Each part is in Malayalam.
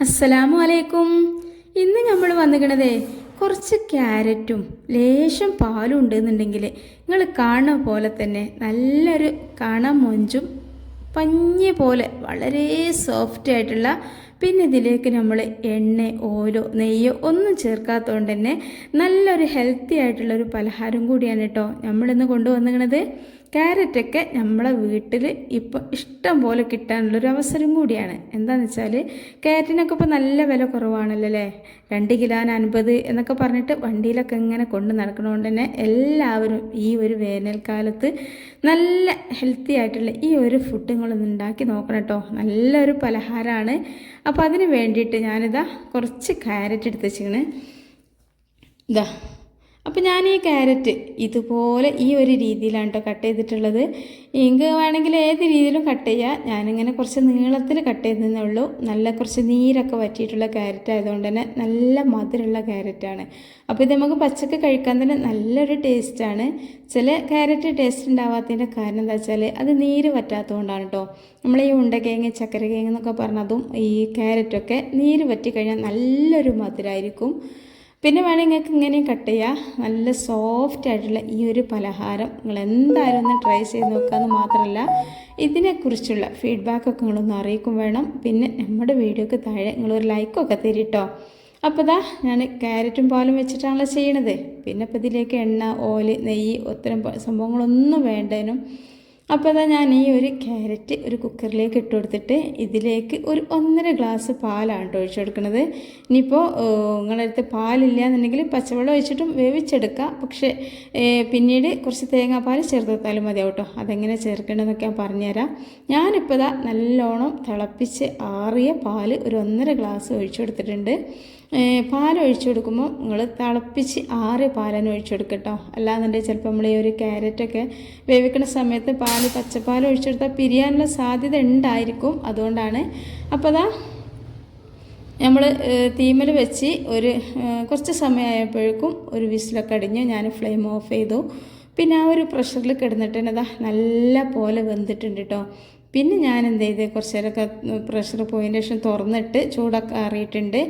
അസ്സലാമു അലൈക്കും. ഇന്ന് നമ്മൾ വന്നിക്കണതേ കുറച്ച് ക്യാരറ്റും ലേശം പാലും ഉണ്ടെന്നുണ്ടെങ്കിൽ നിങ്ങൾ കാണുന്ന പോലെ തന്നെ നല്ലൊരു കണ മൊഞ്ചും പഞ്ഞ പോലെ വളരെ സോഫ്റ്റ് ആയിട്ടുള്ള പിന്നെ ഇതിലേക്ക് നമ്മൾ എണ്ണ ഓയിലോ നെയ്യോ ഒന്നും ചേർക്കാത്തതുകൊണ്ട് തന്നെ നല്ലൊരു ഹെൽത്തി ആയിട്ടുള്ളൊരു പലഹാരം കൂടിയാണ് കേട്ടോ നമ്മളിന്ന് കൊണ്ടുവന്നിരിക്കുന്നത്. ക്യാരറ്റൊക്കെ നമ്മളെ വീട്ടിൽ ഇപ്പോൾ ഇഷ്ടം പോലെ കിട്ടാനുള്ളൊരു അവസരം കൂടിയാണ്. എന്താണെന്ന് വെച്ചാൽ ക്യാരറ്റിനൊക്കെ ഇപ്പോൾ നല്ല വില കുറവാണല്ലോ അല്ലേ രണ്ട് കിലോന് അൻപത് എന്നൊക്കെ പറഞ്ഞിട്ട് വണ്ടിയിലൊക്കെ ഇങ്ങനെ കൊണ്ട് നടക്കണതുകൊണ്ട് തന്നെ എല്ലാവരും ഈ ഒരു വേനൽക്കാലത്ത് നല്ല ഹെൽത്തി ആയിട്ടുള്ള ഈ ഒരു ഫുഡ് നിങ്ങളൊന്ന് ഉണ്ടാക്കി നോക്കണം കേട്ടോ. നല്ലൊരു പലഹാരമാണ് അപ്പോൾ അതിന് വേണ്ടിയിട്ട് ഞാനിതാ കുറച്ച് ക്യാരറ്റ് എടുത്ത് വെച്ചിങ്ങനെ ഇതാ. അപ്പോൾ ഞാൻ ഈ ക്യാരറ്റ് ഇതുപോലെ ഈ ഒരു രീതിയിലാണ് കേട്ടോ കട്ട് ചെയ്തിട്ടുള്ളത്. ഇങ്ക് വേണമെങ്കിൽ ഏത് രീതിയിലും കട്ട് ചെയ്യാം. ഞാനിങ്ങനെ കുറച്ച് നീളത്തിൽ കട്ട് ചെയ്തതേ ഉള്ളൂ. നല്ല കുറച്ച് നീരൊക്കെ വറ്റിയിട്ടുള്ള ക്യാരറ്റ് ആയതുകൊണ്ട് തന്നെ നല്ല മധുരമുള്ള ക്യാരറ്റാണ് അപ്പോൾ ഇത് നമുക്ക് പച്ചക്ക് കഴിക്കാൻ തന്നെ നല്ലൊരു ടേസ്റ്റാണ് ചില ക്യാരറ്റ് ടേസ്റ്റ് ഉണ്ടാവാത്തതിന്റെ കാരണം എന്താ വെച്ചാൽ അത് നീര് വറ്റാത്തതുകൊണ്ടാണ് കേട്ടോ നമ്മൾ ഈ ഉണ്ടക്കിഴങ്ങ് ചക്കരക്കിഴങ്ങ് എന്നൊക്കെ പറഞ്ഞതും ഈ ക്യാരറ്റൊക്കെ നീര് വറ്റിക്കഴിഞ്ഞാൽ നല്ലൊരു മധുരമായിരിക്കും പിന്നെ വേണമെങ്കിൽ നിങ്ങൾക്ക് ഇങ്ങനെയും കട്ട് ചെയ്യാം. നല്ല സോഫ്റ്റ് ആയിട്ടുള്ള ഈ ഒരു പലഹാരം നിങ്ങൾ എന്തായാലും ഒന്ന് ട്രൈ ചെയ്ത് നോക്കാമെന്ന് മാത്രമല്ല ഇതിനെക്കുറിച്ചുള്ള ഫീഡ്ബാക്കൊക്കെ നിങ്ങളൊന്ന് അറിയിക്കും വേണം. പിന്നെ നമ്മുടെ വീഡിയോക്ക് താഴെ നിങ്ങളൊരു ലൈക്കൊക്കെ തരിട്ടോ അപ്പോൾ ഇതാ ഞാൻ ക്യാരറ്റും പാലും വെച്ചിട്ടാണല്ലോ ചെയ്യണത്. പിന്നെ ഇപ്പോൾ ഇതിലേക്ക് എണ്ണ ഓൽ നെയ്യ് ഒത്തരം സംഭവങ്ങളൊന്നും വേണ്ടതിനും അപ്പോൾ അതാ ഞാൻ ഈ ഒരു ക്യാരറ്റ് ഒരു കുക്കറിലേക്ക് ഇട്ട് കൊടുത്തിട്ട് ഇതിലേക്ക് ഒരു ഒന്നര ഗ്ലാസ് പാലാണ് കേട്ടോ ഒഴിച്ചു കൊടുക്കുന്നത് ഇനിയിപ്പോൾ നിങ്ങളടുത്ത് പാലില്ല എന്നുണ്ടെങ്കിൽ പച്ചവെള്ളം ഒഴിച്ചിട്ടും വേവിച്ചെടുക്കുക പക്ഷേ പിന്നീട് കുറച്ച് തേങ്ങാപ്പാൽ ചേർത്ത് വെത്താലും മതിയാവും കേട്ടോ അതെങ്ങനെ ചേർക്കേണ്ടതെന്നൊക്കെ ഞാൻ പറഞ്ഞുതരാം. ഞാനിപ്പോൾ ഇതാ നല്ലോണം തിളപ്പിച്ച് ആറിയ പാൽ ഒരു ഒന്നര ഗ്ലാസ് ഒഴിച്ചു കൊടുത്തിട്ടുണ്ട്. പാൽ ഒഴിച്ചു കൊടുക്കുമ്പോൾ നിങ്ങൾ തിളപ്പിച്ച് ആറ് പാലാണ് ഒഴിച്ചു കൊടുക്കട്ടോ അല്ലാന്നുണ്ടെങ്കിൽ ചിലപ്പോൾ നമ്മൾ ഈ ഒരു ക്യാരറ്റൊക്കെ വേവിക്കുന്ന സമയത്ത് പാൽ പച്ചപ്പാൽ ഒഴിച്ചു കൊടുത്താൽ പിരിയാനുള്ള സാധ്യത ഉണ്ടായിരിക്കും അതുകൊണ്ടാണ് അപ്പോൾ അതാ നമ്മൾ തീമൽ വെച്ച് ഒരു കുറച്ച് സമയമായപ്പോഴേക്കും ഒരു വിസിലൊക്കെ അടിഞ്ഞ് ഞാൻ ഫ്ലെയിം ഓഫ് ചെയ്തു. പിന്നെ ആ ഒരു പ്രഷറിൽ കിടന്നിട്ട് നല്ല പോലെ വെന്തിട്ടുണ്ട് കേട്ടോ പിന്നെ ഞാൻ എന്ത് ചെയ്ത് കുറച്ച് നേരമൊക്കെ പ്രഷർ പോയതിന് ശേഷം തുറന്നിട്ട് ചൂടൊക്കെ അറിയിട്ടുണ്ട്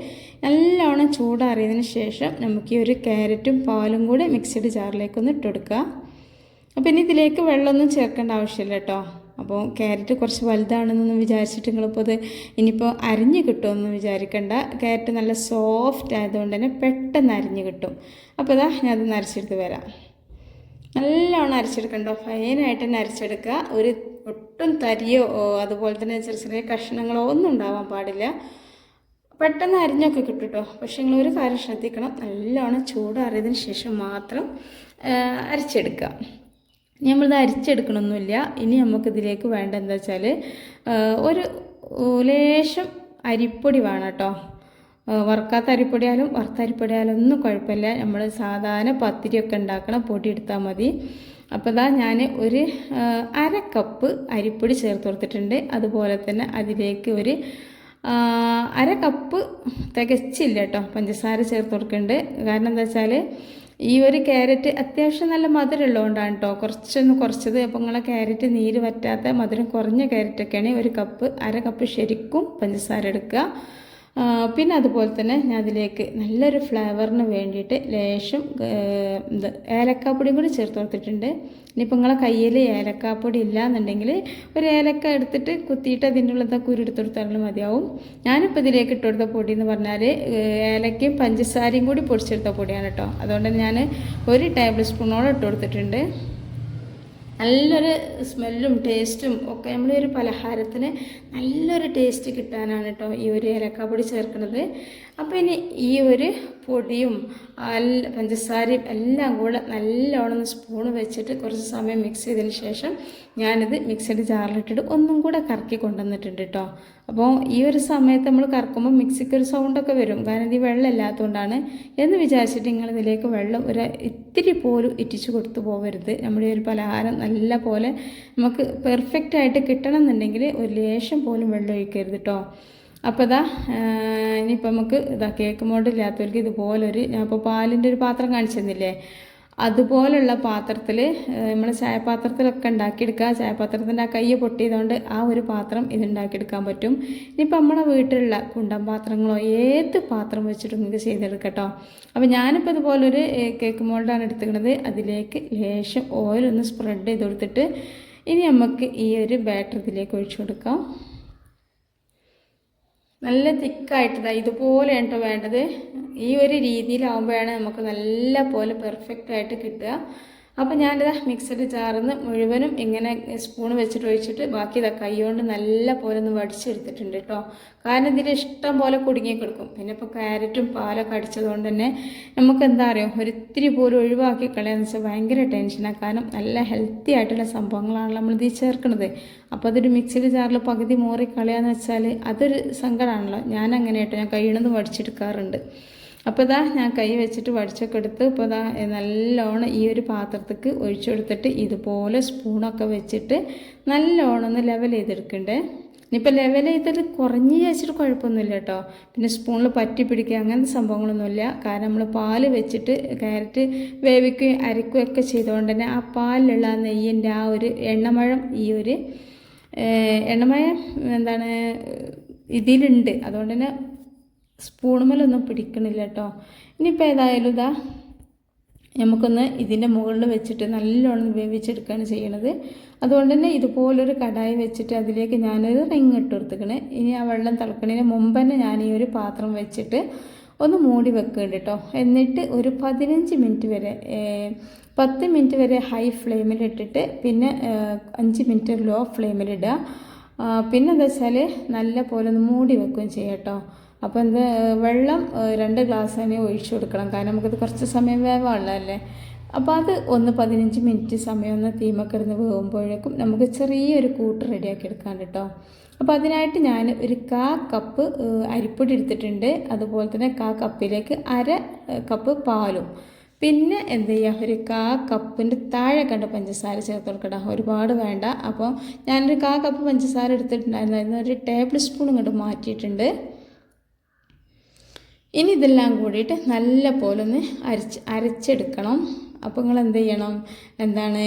നല്ലോണം ചൂടാറിയതിന് ശേഷം നമുക്ക് ഈ ഒരു ക്യാരറ്റും പാലും കൂടി മിക്സിഡ് ജാറിലേക്കൊന്ന് ഇട്ട് കൊടുക്കുക അപ്പോൾ ഇനി ഇതിലേക്ക് വെള്ളമൊന്നും ചേർക്കേണ്ട ആവശ്യമില്ല കേട്ടോ അപ്പോൾ ക്യാരറ്റ് കുറച്ച് വലുതാണെന്നൊന്നും വിചാരിച്ചിട്ട് നിങ്ങളിപ്പോൾ അത് ഇനിയിപ്പോൾ അരിഞ്ഞ് കിട്ടുമെന്ന് വിചാരിക്കേണ്ട. ക്യാരറ്റ് നല്ല സോഫ്റ്റ് ആയതുകൊണ്ട് തന്നെ പെട്ടെന്ന് അരിഞ്ഞ് കിട്ടും. അപ്പോൾ ഇതാ ഞാൻ അത് നരച്ചെടുത്ത് വരാം. നല്ലോണം അരച്ചെടുക്കണ്ടോ? ഫൈനായിട്ട് തന്നെ അരച്ചെടുക്കുക. ഒരു ഒട്ടും തരിയോ അതുപോലെ തന്നെ ചെറിയ ചെറിയ കഷ്ണങ്ങളോ ഒന്നും ഉണ്ടാവാൻ പാടില്ല. പെട്ടെന്ന് അരിഞ്ഞൊക്കെ കിട്ടും കേട്ടോ പക്ഷെ നിങ്ങൾ ഒരു കാര്യം ശ്രദ്ധിക്കണം. നല്ലോണം ചൂടാറിയതിന് ശേഷം മാത്രം അരച്ചെടുക്കുക. ഇനി നമ്മളിത് അരിച്ചെടുക്കണമൊന്നുമില്ല ഇനി നമുക്കിതിലേക്ക് വേണ്ട എന്താ വെച്ചാൽ ഒരു ലേശം അരിപ്പൊടി വേണം കേട്ടോ. വറുക്കാത്ത അരിപ്പൊടിയാലും വറുത്ത അരിപ്പൊടിയാലും ഒന്നും കുഴപ്പമില്ല. നമ്മൾ സാധാരണ പത്തിരിയൊക്കെ ഉണ്ടാക്കണം പൊടി എടുത്താൽ മതി. അപ്പോൾ ഇതാ ഞാൻ ഒരു അര കപ്പ് അരിപ്പൊടി ചേർത്ത് കൊടുത്തിട്ടുണ്ട്. അതുപോലെ തന്നെ അതിലേക്ക് ഒരു അര കപ്പ് തികച്ചില്ല കേട്ടോ പഞ്ചസാര ചേർത്ത് കൊടുക്കുന്നുണ്ട്. കാരണം എന്താ വെച്ചാൽ ഈ ഒരു ക്യാരറ്റ് അത്യാവശ്യം നല്ല മധുരമുള്ളതുകൊണ്ടാണ് കേട്ടോ. കുറച്ചൊന്ന് കുറച്ചത് അപ്പോൾ നിങ്ങളെ ക്യാരറ്റ് നീര് പറ്റാത്ത മധുരം കുറഞ്ഞ ക്യാരറ്റൊക്കെയാണ് ഒരു കപ്പ് അര കപ്പ് ശരിക്കും പഞ്ചസാര എടുക്കുക. പിന്നെ അതുപോലെ തന്നെ ഞാൻ അതിലേക്ക് നല്ലൊരു ഫ്ലേവറിന് വേണ്ടിയിട്ട് ലേശം ഇത് ഏലക്കാപ്പൊടിയും കൂടി ചേർത്ത് കൊടുത്തിട്ടുണ്ട്. ഇനിയിപ്പോൾ നിങ്ങളെ കയ്യിൽ ഏലക്കാപ്പൊടി ഇല്ല എന്നുണ്ടെങ്കിൽ ഒരു ഏലക്ക എടുത്തിട്ട് കുത്തിയിട്ട് അതിന്റെ ഉള്ളത്തെ കുരു എടുത്ത് കൊടുത്താലും മതിയാവും. ഞാനിപ്പോൾ ഇതിലേക്ക് ഇട്ട് കൊടുത്ത പൊടി എന്ന് പറഞ്ഞാൽ ഏലക്കയും പഞ്ചസാരയും കൂടി പൊടിച്ചെടുത്ത പൊടിയാണ് കേട്ടോ. അതുകൊണ്ട് ഞാൻ ഒരു ടേബിൾ സ്പൂണോളം ഇട്ട് കൊടുത്തിട്ടുണ്ട്. നല്ലൊരു സ്മെല്ലും ടേസ്റ്റും ഒക്കെ നമ്മൾ ഒരു പലഹാരത്തിന് നല്ലൊരു ടേസ്റ്റ് കിട്ടാനാണ് കേട്ടോ ഈ ഒരു ഏലക്കാപ്പൊടി ചേർക്കുന്നത്. അപ്പോൾ ഇനി ഈ ഒരു പൊടിയും പഞ്ചസാരയും എല്ലാം കൂടെ നല്ലോണം സ്പൂൺ വെച്ചിട്ട് കുറച്ച് സമയം മിക്സ് ചെയ്തതിന് ശേഷം ഞാനിത് മിക്സിയുടെ ജാറിലിട്ടിട്ട് ഒന്നും കൂടെ കറക്കി കൊണ്ടുവന്നിട്ടുണ്ട് കേട്ടോ അപ്പോൾ ഈ ഒരു സമയത്ത് നമ്മൾ കറക്കുമ്പോൾ മിക്സിക്ക് ഒരു സൗണ്ടൊക്കെ വരും. കാരണം ഇത് വെള്ളം ഇല്ലാത്തതുകൊണ്ടാണ് എന്ന് വിചാരിച്ചിട്ട് നിങ്ങൾ ഇതിലേക്ക് വെള്ളം ഒരു ഇത്തിരി പോലും ഇറ്റിച്ച് കൊടുത്തു പോകരുത്. നമ്മുടെ ഒരു പലഹാരം നല്ല പോലെ നമുക്ക് പെർഫെക്റ്റ് ആയിട്ട് കിട്ടണം എന്നുണ്ടെങ്കിൽ ഒരു ലേശം പോലും വെള്ളം ഒഴിക്കരുത് കേട്ടോ അപ്പോൾ ഇതാ ഇനിയിപ്പോൾ നമുക്ക് ഇതാ കേക്ക് മോഡ് ഇല്ലാത്തവർക്ക് ഇതുപോലൊരു ഞാൻ ഇപ്പോൾ പാലിന്റെ ഒരു പാത്രം കാണിച്ചു തന്നില്ലേ അതുപോലുള്ള പാത്രത്തിൽ നമ്മൾ ചായപാത്രത്തിലൊക്കെ ഉണ്ടാക്കിയെടുക്കുക. ചായപാത്രത്തിന്റെ ആ കൈ പൊട്ടിയതുകൊണ്ട് ആ ഒരു പാത്രം ഇത് ഉണ്ടാക്കിയെടുക്കാൻ പറ്റും. ഇനിയിപ്പോൾ നമ്മുടെ വീട്ടിലുള്ള കുണ്ടം പാത്രങ്ങളോ ഏത് പാത്രം വെച്ചിട്ട് നിങ്ങൾക്ക് ചെയ്തെടുക്കട്ടോ. കേട്ടോ അപ്പോൾ ഞാനിപ്പോൾ ഇതുപോലൊരു കേക്ക് മോൾഡാണ് എടുത്തിരിക്കുന്നത്. അതിലേക്ക് ലേശം ഓയിലൊന്ന് സ്പ്രെഡ് ചെയ്ത് കൊടുത്തിട്ട് ഇനി നമുക്ക് ഈ ഒരു ബാറ്റർ ഇതിലേക്ക് ഒഴിച്ചു കൊടുക്കാം. നല്ല തിക്കായിട്ട് ഇതുപോലെയാണ് കേട്ടോ വേണ്ടത്. ഈ ഒരു രീതിയിലാവുമ്പോഴാണ് നമുക്ക് നല്ല പോലെ പെർഫെക്റ്റ് ആയിട്ട് കിട്ടുക. അപ്പോൾ ഞാനിത് മിക്സഡ് ചാർന്ന് മുഴുവനും ഇങ്ങനെ സ്പൂൺ വെച്ചിട്ട് ഒഴിച്ചിട്ട് ബാക്കി ഇതാ കൈ കൊണ്ട് നല്ല പോലെ ഒന്ന് വടിച്ചെടുത്തിട്ടുണ്ട് കേട്ടോ കാരണം ഇതിൽ ഇഷ്ടം പോലെ കുടുങ്ങി കൊടുക്കും പിന്നെ ഇപ്പോൾ ക്യാരറ്റും പാലൊക്കെ അടിച്ചതുകൊണ്ട് തന്നെ നമുക്ക് എന്താ പറയുക ഒരിത്തിരി പോലും ഒഴിവാക്കി കളയാന്ന് വെച്ചാൽ ഭയങ്കര ടെൻഷനാണ് കാരണം നല്ല ഹെൽത്തി ആയിട്ടുള്ള സംഭവങ്ങളാണ് നമ്മൾ ഇതിൽ ചേർക്കുന്നത്. അപ്പോൾ അതൊരു മിക്സഡ് ചാറിൽ പകുതി മോറി കളയാന്ന് വെച്ചാൽ അതൊരു സങ്കടമാണല്ലോ ഞാൻ അങ്ങനെ കേട്ടോ ഞാൻ കഴിയണത് വടിച്ചെടുക്കാറുണ്ട്. അപ്പോൾ ഇതാ ഞാൻ കൈ വെച്ചിട്ട് വടിച്ചൊക്കെ എടുത്ത് ഇപ്പോൾ ഇതാ നല്ലോണം ഈ ഒരു പാത്രത്തേക്ക് ഒഴിച്ചു കൊടുത്തിട്ട് ഇതുപോലെ സ്പൂണൊക്കെ വെച്ചിട്ട് നല്ലോണം ഒന്ന് ലെവൽ ചെയ്തെടുക്കണ്ടേ. ഇനിയിപ്പോൾ ലെവൽ ചെയ്തത് കുറഞ്ഞ് വെച്ചിട്ട് കുഴപ്പമൊന്നുമില്ല കേട്ടോ. പിന്നെ സ്പൂണിൽ പറ്റി പിടിക്കുക അങ്ങനത്തെ സംഭവങ്ങളൊന്നുമില്ല. കാരണം നമ്മൾ പാൽ വെച്ചിട്ട് ക്യാരറ്റ് വേവിക്കുകയും അരക്കുകയും ഒക്കെ ചെയ്തുകൊണ്ട് തന്നെ ആ പാലിലുള്ള ആ നെയ്യിന്റെ ആ ഒരു എണ്ണമഴം ഈ ഒരു എണ്ണമയം എന്താണ് ഇതിലുണ്ട്. അതുകൊണ്ട് തന്നെ സ്പൂണുമേലൊന്നും പിടിക്കണില്ല കേട്ടോ ഇനിയിപ്പോൾ ഏതായാലും ഇതാ നമുക്കൊന്ന് ഇതിന്റെ മുകളിൽ വെച്ചിട്ട് നല്ലോണം വേവിച്ചെടുക്കുകയാണ് ചെയ്യണത്. അതുകൊണ്ട് തന്നെ ഇതുപോലൊരു കടായി വെച്ചിട്ട് അതിലേക്ക് ഞാനൊരു റിങ് ഇട്ട് കൊടുത്തിക്കണേ ഇനി ആ വെള്ളം തിളക്കണതിന് മുമ്പ് തന്നെ ഞാൻ ഈ ഒരു പാത്രം വെച്ചിട്ട് ഒന്ന് മൂടി വെക്കുന്നുണ്ട് കേട്ടോ എന്നിട്ട് ഒരു പതിനഞ്ച് മിനിറ്റ് വരെ പത്ത് മിനിറ്റ് വരെ ഹൈ ഫ്ലെയിമിൽ ഇട്ടിട്ട് പിന്നെ അഞ്ച് മിനിറ്റ് ലോ ഫ്ലെയിമിലിടുക പിന്നെ എന്താ വെച്ചാൽ നല്ല പോലെ ഒന്ന് മൂടി വെക്കുകയും ചെയ്യാം കേട്ടോ അപ്പോൾ എന്ത് വെള്ളം രണ്ട് ഗ്ലാസ് തന്നെ ഒഴിച്ചു കൊടുക്കണം. കാരണം നമുക്കത് കുറച്ച് സമയം വേവാനുള്ളതല്ലേ? അപ്പോൾ അത് ഒന്ന് പതിനഞ്ച് മിനിറ്റ് സമയം ഒന്ന് തീമക്കിടന്ന് വേകുമ്പോഴേക്കും നമുക്ക് ചെറിയൊരു കൂട്ട് റെഡിയാക്കി എടുക്കാൻ കേട്ടോ. അപ്പോൾ അതിനായിട്ട് ഞാൻ ഒരു കാ കപ്പ് അരിപ്പൊടി എടുത്തിട്ടുണ്ട്. അതുപോലെ തന്നെ കാ കപ്പിലേക്ക് അര കപ്പ് പാലും. പിന്നെ എന്ത് ചെയ്യുക ഒരു കാ കപ്പിന്റെ താഴെ കണ്ട പഞ്ചസാര ചേർത്ത് കൊടുക്കണം ഒരുപാട് വേണ്ട. അപ്പോൾ ഞാനൊരു കാ കപ്പ് പഞ്ചസാര എടുത്തിട്ടുണ്ടായിരുന്നു. അതിന് ഒരു ടേബിൾ സ്പൂൺ ഇങ്ങോട്ട് മാറ്റിയിട്ടുണ്ട്. ഇനി ഇതെല്ലാം കൂടിയിട്ട് നല്ല പോലെ ഒന്ന് അരച്ച് അരച്ചെടുക്കണം. അപ്പോൾ നിങ്ങൾ എന്ത് ചെയ്യണം? എന്താണ്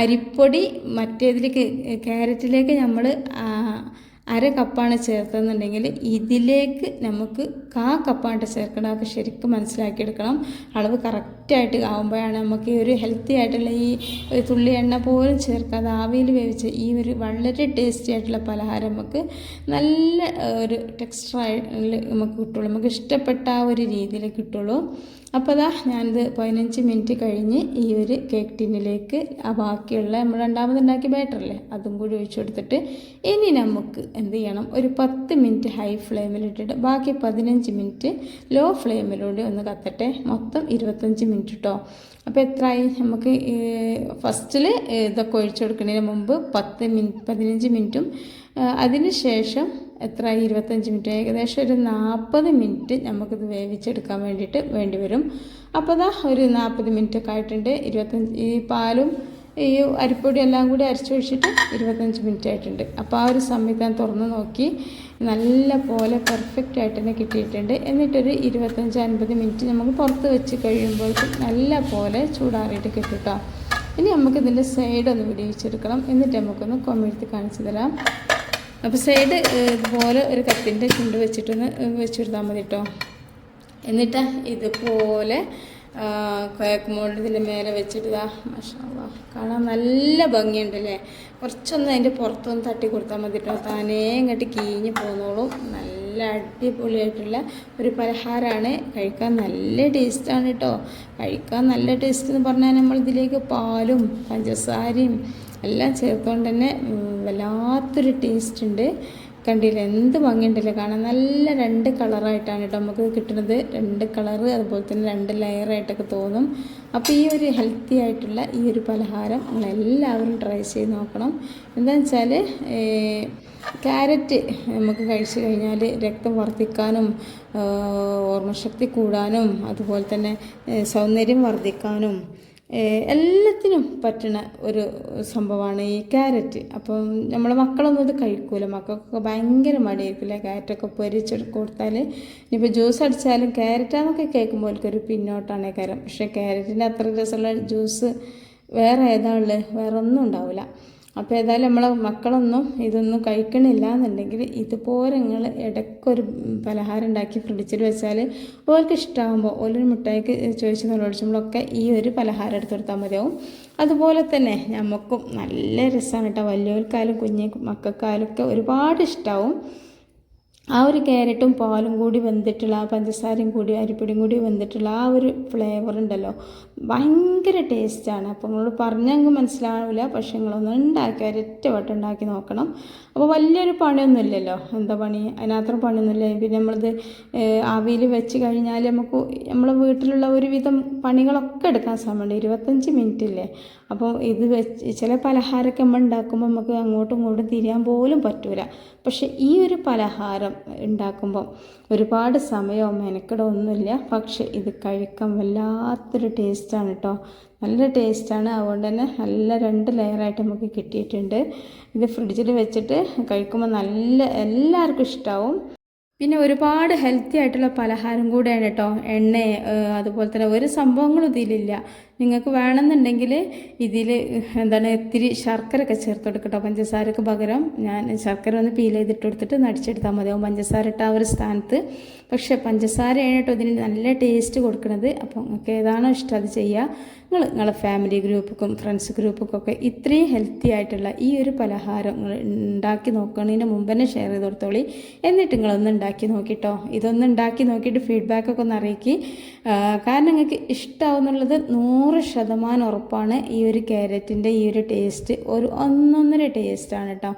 അരിപ്പൊടി മറ്റേതിലേക്ക് ക്യാരറ്റിലേക്ക് നമ്മൾ അര കപ്പാണ് ചേർത്തതെന്നുണ്ടെങ്കിൽ ഇതിലേക്ക് നമുക്ക് കാ കപ്പാണ് ചേർക്കണം അതൊക്കെ ശരിക്കും മനസ്സിലാക്കിയെടുക്കണം. അളവ് കറക്റ്റായിട്ട് ആകുമ്പോഴാണ് നമുക്ക് ഈ ഒരു ഹെൽത്തി ആയിട്ടുള്ള ഈ തുള്ളി എണ്ണ പോലും ചേർക്കാതെ ആവിയിൽ വേവിച്ച ഈ ഒരു വളരെ ടേസ്റ്റി ആയിട്ടുള്ള പലഹാരം നമുക്ക് നല്ല ഒരു ടെക്സ്ചറായി നമുക്ക് കിട്ടുള്ളൂ. നമുക്ക് ഇഷ്ടപ്പെട്ട ആ ഒരു രീതിയിൽ കിട്ടുള്ളൂ. അപ്പോൾ അതാ ഞാനിത് പതിനഞ്ച് മിനിറ്റ് കഴിഞ്ഞ് ഈ ഒരു കേക്ക് ടിന്നിലേക്ക് ആ ബാക്കിയുള്ള നമ്മൾ രണ്ടാമത് ഉണ്ടാക്കിയ ബാറ്ററല്ലേ അതും കൂടി ഒഴിച്ചു കൊടുത്തിട്ട് ഇനി നമുക്ക് എന്ത് ചെയ്യണം? ഒരു പത്ത് മിനിറ്റ് ഹൈ ഫ്ലെയിമിലിട്ടിട്ട് ബാക്കി പതിനഞ്ച് മിനിറ്റ് ലോ ഫ്ലെയിമിലൂടെ ഒന്ന് കത്തട്ടെ. മൊത്തം ഇരുപത്തഞ്ച് മിനിറ്റ് കേട്ടോ അപ്പോൾ എത്രയായി നമുക്ക് ഫസ്റ്റിൽ ഇതൊക്കെ ഒഴിച്ചു കൊടുക്കുന്നതിന് മുമ്പ് പത്ത് മിനിറ്റ് പതിനഞ്ച് മിനിറ്റും അതിന് ശേഷം എത്ര ഇരുപത്തഞ്ച് മിനിറ്റ്. ഏകദേശം ഒരു നാൽപ്പത് മിനിറ്റ് നമുക്കിത് വേവിച്ചെടുക്കാൻ വേണ്ടിയിട്ട് വേണ്ടി വരും. അപ്പോൾ അതാ ഒരു നാൽപ്പത് മിനിറ്റ് ഒക്കെ ആയിട്ടുണ്ട്. ഇരുപത്തഞ്ച് ഈ പാലും ഈ അരിപ്പൊടി എല്ലാം കൂടി അരച്ചു വെച്ചിട്ട് ഇരുപത്തഞ്ച് മിനിറ്റ് ആയിട്ടുണ്ട്. അപ്പോൾ ആ ഒരു സമയത്ത് ഞാൻ തുറന്ന് നോക്കി. നല്ല പോലെ പെർഫെക്റ്റ് ആയിട്ട് തന്നെ കിട്ടിയിട്ടുണ്ട്. എന്നിട്ടൊരു ഇരുപത്തഞ്ച് അൻപത് മിനിറ്റ് നമുക്ക് പുറത്ത് വെച്ച് കഴിയുമ്പോഴേക്കും നല്ല പോലെ ചൂടാറിയിട്ട് കിട്ടും കേട്ടോ ഇനി നമുക്ക് ഇതിന്റെ സൈഡ് ഒന്ന് വിടിയിച്ചെടുക്കണം എന്നിട്ട് നമുക്കൊന്ന് കൊമ്മെടുത്ത് കാണിച്ചു തരാം. അപ്പോൾ സൈഡ് ഇതുപോലെ ഒരു കത്തിന്റെ ചുണ്ട് വെച്ചിട്ടൊന്ന് വെച്ചെടുത്താൽ മതി കേട്ടോ എന്നിട്ട് ഇതുപോലെ കേക്ക് മോൾഡ് ഇതിന്റെ മേലെ വെച്ചിട്ട് ഇതാ മഷാ കാണാൻ നല്ല ഭംഗിയുണ്ട് അല്ലേ കുറച്ചൊന്ന് അതിന്റെ പുറത്തൊന്ന് തട്ടി കൊടുത്താൽ മതി കേട്ടോ. താനേ ഇങ്ങോട്ട് കീഞ്ഞ് പോന്നോളും. നല്ല അടിപൊളിയായിട്ടുള്ള ഒരു പലഹാരമാണ്. കഴിക്കാൻ നല്ല ടേസ്റ്റാണ് കേട്ടോ. കഴിക്കാൻ നല്ല ടേസ്റ്റ് എന്ന് പറഞ്ഞാൽ നമ്മൾ ഇതിലേക്ക് പാലും പഞ്ചസാരയും എല്ലാം ചേർത്തുകൊണ്ട് തന്നെ വല്ലാത്തൊരു ടേസ്റ്റ് ഉണ്ട്. കണ്ടില്ല? എന്ത് ഭംഗിയുണ്ടല്ലേ കാണാൻ? നല്ല രണ്ട് കളറായിട്ടാണ് കേട്ടോ നമുക്ക് കിട്ടുന്നത്. രണ്ട് കളറ് അതുപോലെ തന്നെ രണ്ട് ലെയറായിട്ടൊക്കെ തോന്നും. അപ്പോൾ ഈ ഒരു ഹെൽത്തി ആയിട്ടുള്ള ഈ ഒരു പലഹാരം നിങ്ങളെല്ലാവരും ട്രൈ ചെയ്ത് നോക്കണം. എന്താണെന്ന് വെച്ചാൽ ക്യാരറ്റ് നമുക്ക് കഴിച്ചു കഴിഞ്ഞാൽ രക്തം വർദ്ധിക്കാനും ഓർമ്മശക്തി കൂടാനും അതുപോലെ തന്നെ സൗന്ദര്യം വർദ്ധിക്കാനും എല്ലാത്തിനും പറ്റണ ഒരു സംഭവമാണ് ഈ ക്യാരറ്റ്. അപ്പം നമ്മളെ മക്കളൊന്നും ഇത് കഴിക്കൂല. മക്കൾക്കൊക്കെ ഭയങ്കര മടിയായിരിക്കില്ല ക്യാരറ്റൊക്കെ പൊരിച്ചെടു കൊടുത്താൽ ഇനിയിപ്പോൾ ജ്യൂസ് അടിച്ചാലും ക്യാരറ്റാന്നൊക്കെ കേൾക്കുമ്പോൾ എനിക്കൊരു പിന്നോട്ടാണ് കാര്യം പക്ഷേ ക്യാരറ്റിന്റെ അത്ര രസമുള്ള ജ്യൂസ് വേറെ ഏതാ ഉള്ളത് വേറെ ഒന്നും ഉണ്ടാവില്ല അപ്പോൾ ഏതായാലും നമ്മളെ മക്കളൊന്നും ഇതൊന്നും കഴിക്കണില്ല എന്നുണ്ടെങ്കിൽ ഇതുപോലെ നിങ്ങൾ ഇടയ്ക്കൊരു പലഹാരം ഉണ്ടാക്കി ഫ്രിഡ്ജിൽ വെച്ചാൽ ഓർക്ക് ഇഷ്ടമാകുമ്പോൾ ഓരോ മിഠായിക്ക് ചോദിച്ച് നിലവിളിച്ചുമ്പോഴൊക്കെ ഈ ഒരു പലഹാരം എടുത്ത് കൊടുത്താൽ മതിയാവും. അതുപോലെ തന്നെ നമുക്കും നല്ല രസമാണ് കേട്ടോ. വലിയവർക്കായാലും കുഞ്ഞു മക്കൾക്കായാലും ഒരുപാട് ഇഷ്ടമാവും ആ ഒരു ക്യാരറ്റും പാലും കൂടി വെന്തിട്ടുള്ള ആ പഞ്ചസാരയും കൂടി അരിപ്പൊടിയും കൂടി വെന്തിട്ടുള്ള ആ ഒരു ഫ്ലേവർ ഉണ്ടല്ലോ. ഭയങ്കര ടേസ്റ്റാണ്. അപ്പോൾ നിങ്ങൾ പറഞ്ഞെങ്കിൽ മനസ്സിലാവില്ല പക്ഷെ നിങ്ങളൊന്ന് ഉണ്ടാക്കി ഒരൊറ്റ വട്ടം ഉണ്ടാക്കി നോക്കണം. അപ്പോൾ വലിയൊരു പണിയൊന്നും ഇല്ലല്ലോ. എന്താ പണി? അതിനത്ര പണിയൊന്നുമില്ല. പിന്നെ നമ്മളിത് ആവിയിൽ വെച്ച് കഴിഞ്ഞാൽ നമുക്ക് നമ്മളെ വീട്ടിലുള്ള ഒരുവിധം പണികളൊക്കെ എടുക്കാൻ സമയമുണ്ട്. ഇരുപത്തഞ്ച് മിനിറ്റ് ഇല്ലേ അപ്പോൾ ഇത് വെച്ച് ചില പലഹാരമൊക്കെ നമ്മൾ ഉണ്ടാക്കുമ്പോൾ നമുക്ക് അങ്ങോട്ടും ഇങ്ങോട്ടും തിരിയാൻ പോലും പറ്റൂല. പക്ഷേ ഈ ഒരു പലഹാരം ഉണ്ടാക്കുമ്പോൾ ഒരുപാട് സമയമോ മെനക്കെടോ ഒന്നുമില്ല പക്ഷെ ഇത് കഴിക്കാൻ വല്ലാത്തൊരു ടേസ്റ്റാണ് കേട്ടോ നല്ല ടേസ്റ്റാണ്. അതുകൊണ്ട് തന്നെ നല്ല രണ്ട് ലെയറായിട്ട് നമുക്ക് കിട്ടിയിട്ടുണ്ട്. ഇത് ഫ്രിഡ്ജിൽ വെച്ചിട്ട് കഴിക്കുമ്പോൾ നല്ല എല്ലാവർക്കും ഇഷ്ടമാവും പിന്നെ ഒരുപാട് ഹെൽത്തി ആയിട്ടുള്ള പലഹാരം കൂടെയാണ് കേട്ടോ എണ്ണ അതുപോലെ തന്നെ ഒരു സംഭവങ്ങളും ഇതിലില്ല. നിങ്ങൾക്ക് വേണമെന്നുണ്ടെങ്കിൽ ഇതിൽ എന്താണ് ഇത്തിരി ശർക്കര ഒക്കെ ചേർത്ത് കൊടുക്കട്ടോ. പഞ്ചസാരക്ക് പകരം ഞാൻ ശർക്കര ഒന്ന് പീൽ ചെയ്തിട്ട് കൊടുത്തിട്ട് നടിച്ചെടുത്താൽ മതിയാവും പഞ്ചസാര ഇട്ട ആ ഒരു സ്ഥാനത്ത്. പക്ഷേ പഞ്ചസാരയാണ് കേട്ടോ ഇതിന് നല്ല ടേസ്റ്റ് കൊടുക്കുന്നത് അപ്പോൾ നിങ്ങൾക്ക് ഏതാണോ ഇഷ്ടം അത് ചെയ്യുക. നിങ്ങൾ നിങ്ങളെ ഫാമിലി ഗ്രൂപ്പുക്കും ഫ്രണ്ട്സ് ഗ്രൂപ്പുക്കൊക്കെ ഇത്രയും ഹെൽത്തി ആയിട്ടുള്ള ഈ ഒരു പലഹാരം നിങ്ങൾ ഉണ്ടാക്കി നോക്കുന്നതിന് മുമ്പ് തന്നെ ഷെയർ ചെയ്ത് കൊടുത്തോളി. എന്നിട്ട് നിങ്ങളൊന്ന് ഉണ്ടാക്കി നോക്കിട്ടോ. ഇതൊന്ന് ഉണ്ടാക്കി നോക്കിയിട്ട് ഫീഡ്ബാക്കൊക്കെ ഒന്ന് അറിയിക്കി. കാരണം നിങ്ങൾക്ക് ഇഷ്ടമാവുന്നുള്ളത് നൂറ് ശതമാനം ഉറപ്പാണ് ഈ ഒരു ക്യാരറ്റിന്റെ ഈ ഒരു ടേസ്റ്റ്. ഒരു ഒന്നൊന്നര ടേസ്റ്റാണ് കേട്ടോ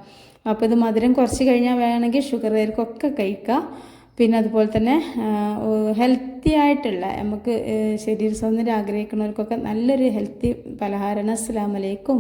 അപ്പോൾ ഇത് മധുരം കുറച്ച് കഴിഞ്ഞാൽ വേണമെങ്കിൽ ഷുഗർ ഷുഗറുകാർക്കൊക്കെ കഴിക്കാം. പിന്നെ അതുപോലെ തന്നെ ഹെൽത്തി ആയിട്ടുള്ള നമുക്ക് ശരീര സൗന്ദര്യം ആഗ്രഹിക്കുന്നവർക്കൊക്കെ നല്ലൊരു ഹെൽത്തി പലഹാരമാണ് അസ്സലാമലൈക്കും